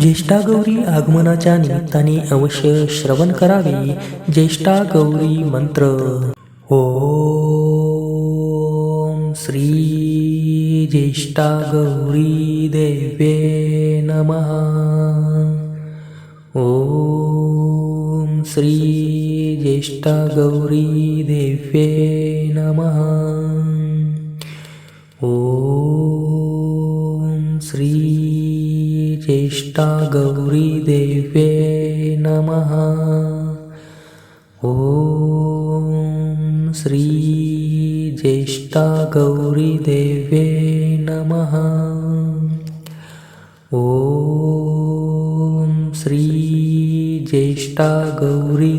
ज्येष्ठा गौरी आगमनाच्या निमित्ताने अवश्य श्रवण करावे. ज्येष्ठा गौरी मंत्र. ओम श्री ज्येष्ठा गौरी देवे नम. ओम श्री ज्येष्ठा गौरी देवे नम. ओ ज्येष्ठा गौरी देवे नमः। ॐ श्री ज्येष्ठा गौरी देवे नमः। ॐ श्री ज्येष्ठा गौरी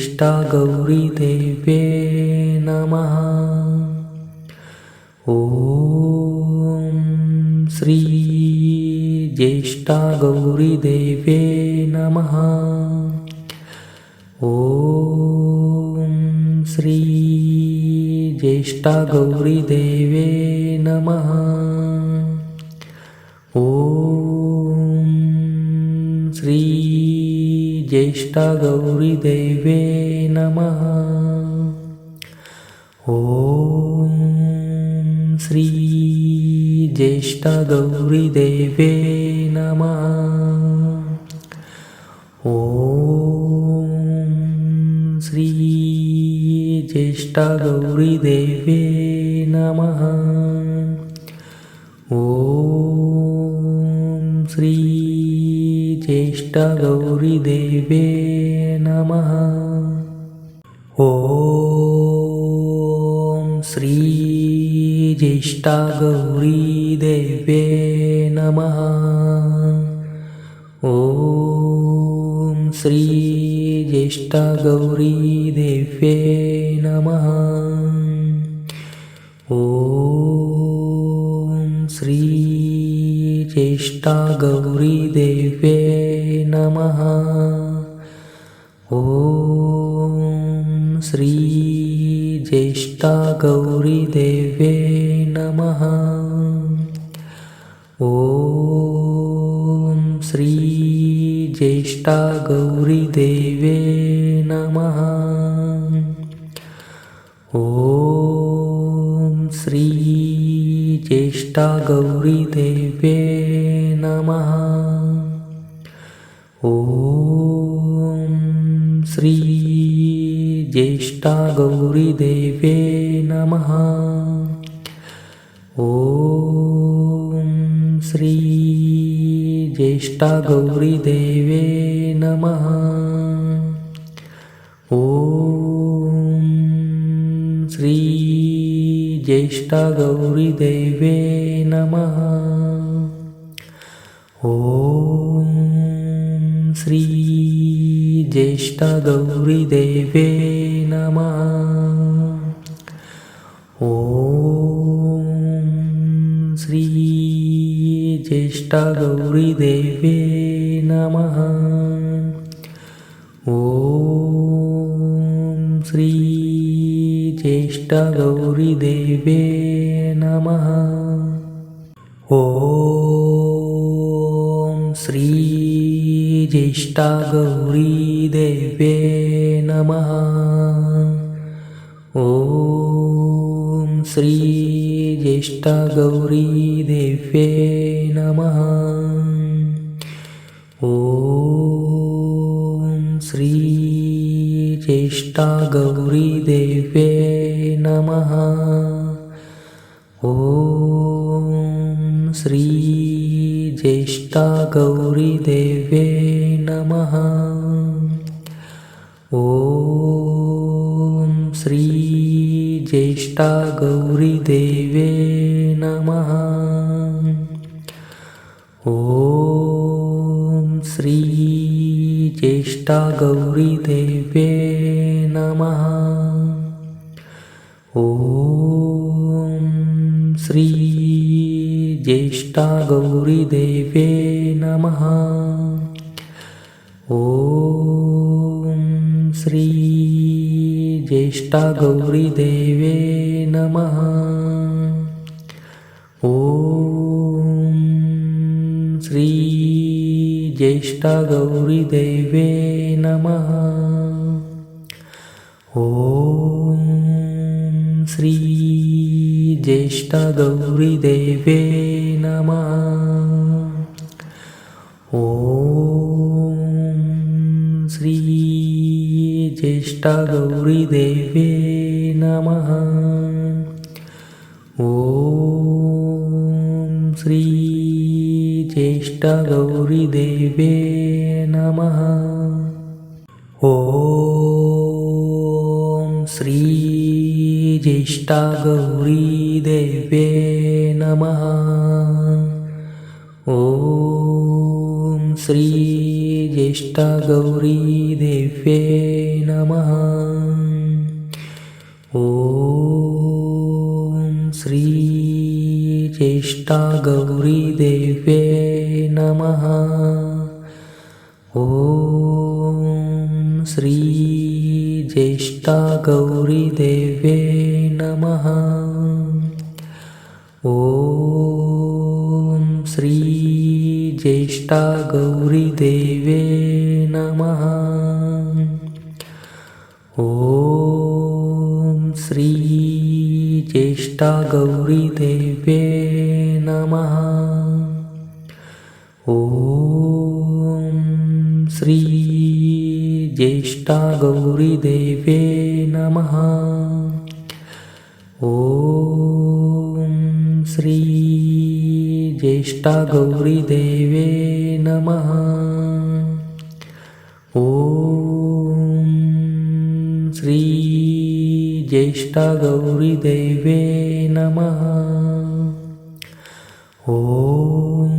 ज्येष्ठगौरीदेवे नमः। ॐ श्री ज्येष्ठगौरीदेवे नमः। ॐ श्री ज्येष्ठगौरिदेवे नमः। ॐ ज्येष्ठा गौरी देवे नमः। ॐ श्री ज्येष्ठा गौरी देवे नमः। ॐ श्री ज्येष्ठा गौरी ेष्ठगौरीदेवे नमः। ॐ श्रीज्येष्ठागौरीदेवे नमः। ॐ श्रीज्येष्ठागौरीदेवे नमः। ॐ श्रीज्येष्ठागौरी गौरीदेवे नमः। ॐ श्री ज्येष्ठा गौरीदेवे नमः। ॐ श्री ज्येष्ठा गौरीदेवे नमः। ॐ श्री ज्येष्ठा गौरीदेवे नमः। ॐ श्री ज्येष्ठागौरीदेवे नमः। ॐ श्री ज्येष्ठागौरीदेवे नमः। ॐ श्री ज्येष्ठगौरिदेवे नमः। ष्टगौरीदेवे नमः। ॐ श्रीज्येष्ठगौरीदेवे नमः। ॐ श्रीज्येष्ठगौरीदेवे नमः। ॐ श्रीज्येष्ठगौरीदेव्ये नमः। ॐ श्रीज्येष्ठागौरीदेव्ये नमः। ॐ श्रीज्येष्ठागौरीदेव्ये नमः। ॐ श्रीज्येष्ठागौरीदेव ज्येष्ठा गौरी देवे नमः। ॐ श्री ज्येष्ठा गौरी देवे नमः। ॐ श्री ज्येष्ठा गौरीदेवे नमः। ॐ ज्येष्ठा गौरीदेवे नमः। ॐ श्री ज्येष्ठा गौरीदेवे नमः। ॐ श्री ज्येष्ठा गौरीदेवे नमः ेष्ठगौरीदेवे नमः। ॐ श्रीज्येष्ठागौरीदेवे नमः। ॐ श्रीज्येष्ठागौरीदेवे नमः। ॐ श्रीज्येष्ठागौ ॐ श्री ज्येष्ठा गौरीदेवे नमः। ॐ श्री ज्येष्ठा गौरीदेवे नमः। ॐ श्री ज्येष्ठा गौरीदेवे नमः ॐ श्री ज्येष्ठा गौरीदेवे नमः। ॐ श्री ज्येष्ठा गौरीदेवे नमः। ॐ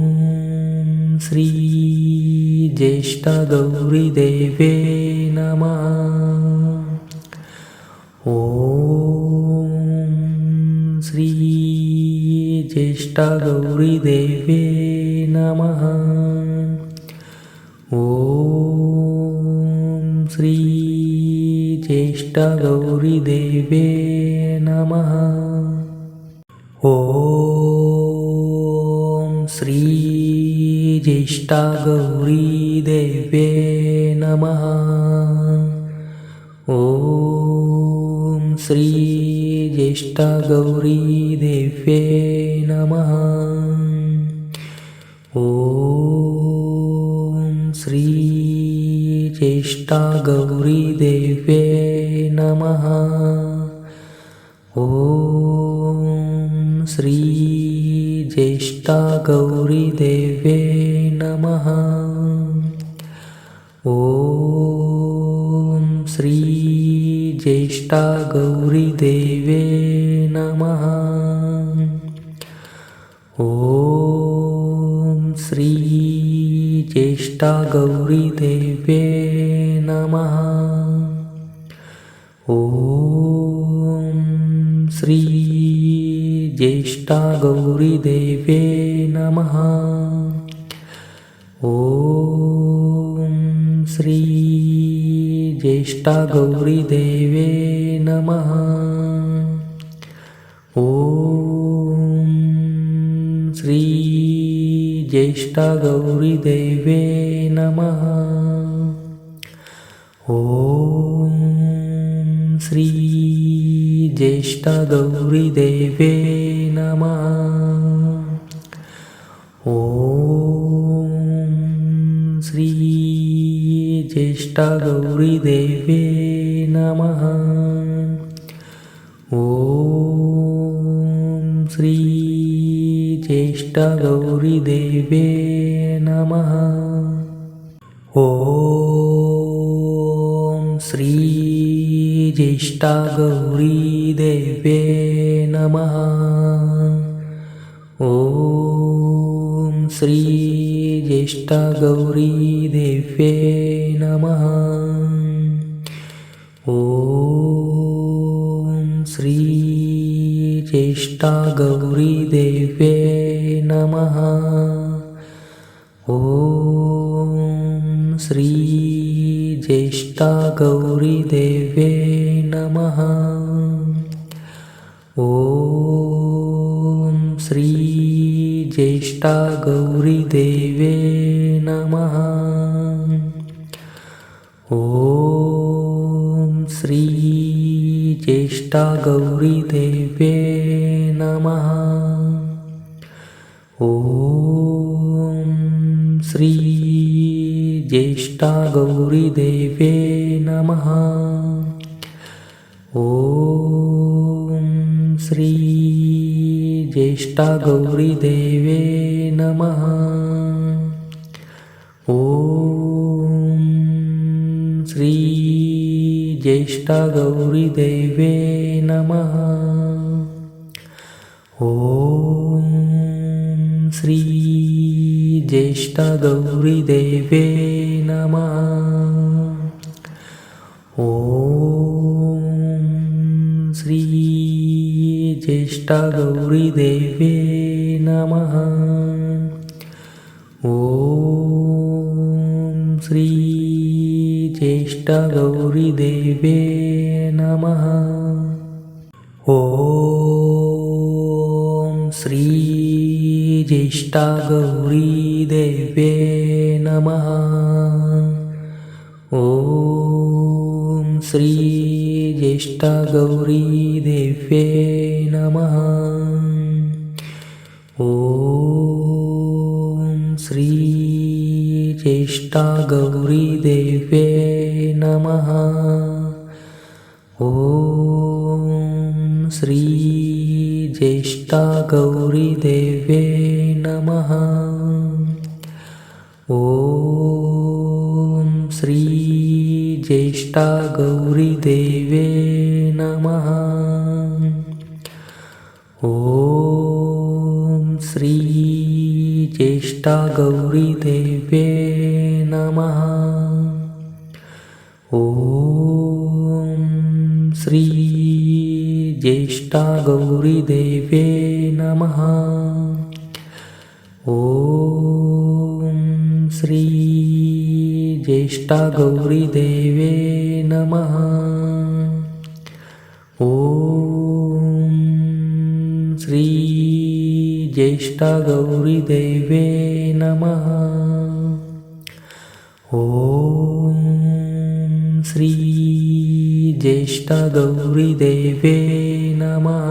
श्री ज्येष्ठा ज्येष्ठा गौरीदेवे नमः। ॐ श्री ज्येष्ठा गौरीदेवे नमः। ॐ श्री ज्येष्ठा गौरीदेवे नमः। ॐ श्री ज्येष्ठा गौरीदेव्ये नमः। ॐ श्री ज्येष्ठा गौरीदेव्ये नमः। ॐ श्री ज्येष्ठा गौरीदेव्ये ज्येष्ठा गौरीदेवे नमः। ॐ श्री ज्येष्ठा गौरीदेवे नमः। ॐ श्री ज्येष्ठा गौरीदेवे नमः। ॐ ज्येष्ठगौरिदेवे नमः ॐ श्री ज्येष्ठगौरिदेवे नमः ॐ श्री ज्येष्ठगौरिदेवे नमः ेष्ठगौरीदेवे नमः। ॐ श्री ज्येष्ठागौरीदेवे नमः। ॐ श्री ज्येष्ठगौरीदेव्ये नमः। ॐ श्री ज्येष्ठागौरी ॐ श्री ज्येष्ठगौरिदेवे नमः। ॐ श्री ज्येष्ठागौरिदेवे नमः। ज्येष्ठा गौरीदेवे नमः। ॐ श्री ज्येष्ठा गौरीदेवे नमः। ॐ श्री ज्येष्ठा गौरीदेवे नमः। ॐ श्री ज्येष्ठा गौरीदेवे नमः ॐ श्री ज्येष्ठा गौरीदेवे नमः। ॐ श्री ज्येष्ठा गौरीदेवे नमः। ॐ श्री ज्येष्ठा गौरीदेवे नमः ॐ श्री ज्येष्ठा गौरीदेवे नमः। ॐ श्री ज्येष्ठा नमः। ॐ श्री ज्येष्ठा गौरीदेवे नमः। ॐ श्री ज्येष्ठा गौरीदेवे नमः। ॐ श्री ज्येष्ठा गौरीदेवे नमः। ॐ श्री ज्येष्ठा गौरीदेवे नमः। ॐ श्री ज्येष्ठा गौरीदेवे नमः। ॐ श्री ज्येष्ठा गौरीदेवे नमः।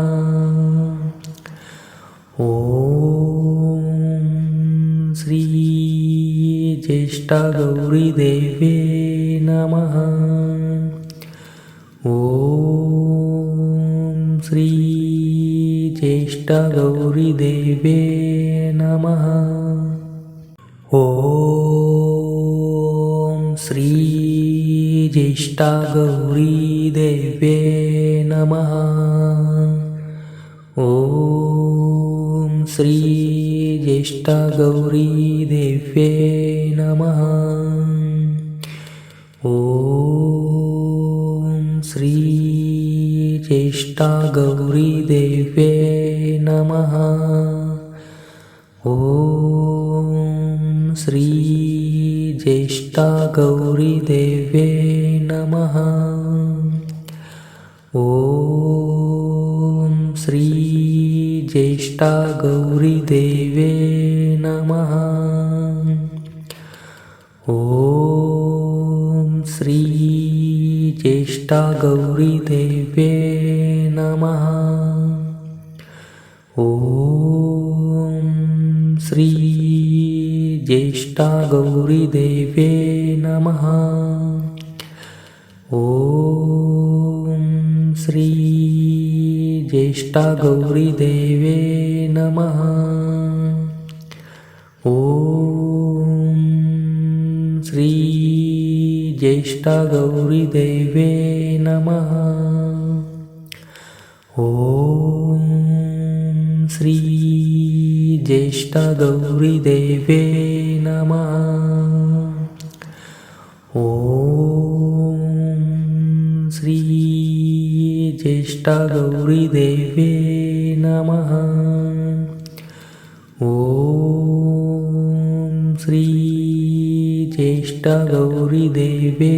ॐ श्री ज्येष्ठा गौरीदेवे नमः ज्येष्ठगौरीदेवे नमः। ॐ श्रीज्येष्ठागौरीदेवे नमः। ॐ श्रीज्येष्ठागौरीदेव्ये ॐ श्री ज्येष्ठा गौरीदेवे नमः। ॐ श्री ज्येष्ठा गौरीदेवे नमः। ॐ श्री ज्येष्ठा गौरीदेवे नमः। ॐ श्री ज्येष्ठा गौरीदेवे नमः। ॐ श्री ज्येष्ठा गौरीदेवे नमः। ॐ श्री ज्येष्ठा गौरीदेवे नमः। ॐ गौरीदेवे नमः ॐ श्री ज्येष्ठा गौरीदेवे नमः ॐ श्री ज्येष्ठा गौरीदेवे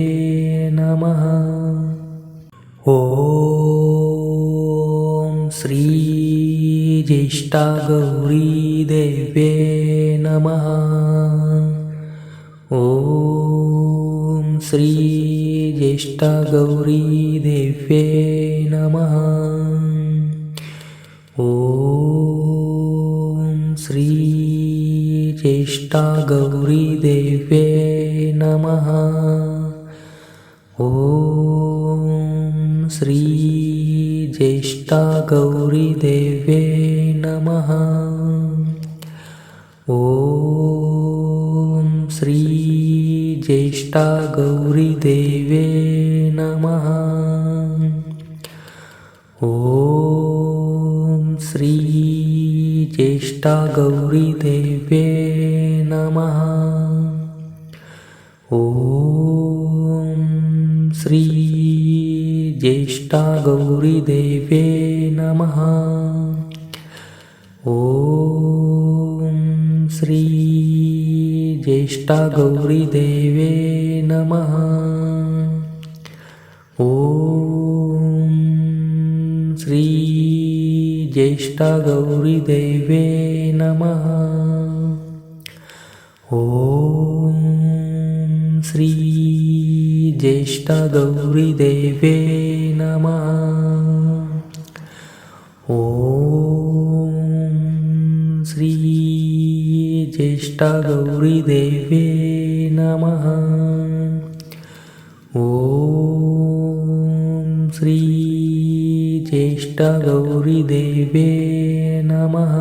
नमः ज्येष्ठा गौरी देवे नमः। ॐ श्री ज्येष्ठा गौरी देवे नम। ॐ श्री ज्येष्ठा गौरी देवे नमः। ॐ श्री ज्येष्ठा गौरी देवे गौरीदेवे नमः। ॐ श्री ज्येष्ठगौरिदेवे नमः। ॐ श्री ज्येष्ठगौरिदेवे नमः। ॐ श्री ज्येष्ठा गौरीदेवे नमः। ॐ श्रीज्येष्ठगौरिदेवे नमः। ॐ श्रीज्येष्ठगौरिदेवे नमः। ॐ श्री ज्येष्ठगौरिदेवे नमः। గౌరీ దేవే నమః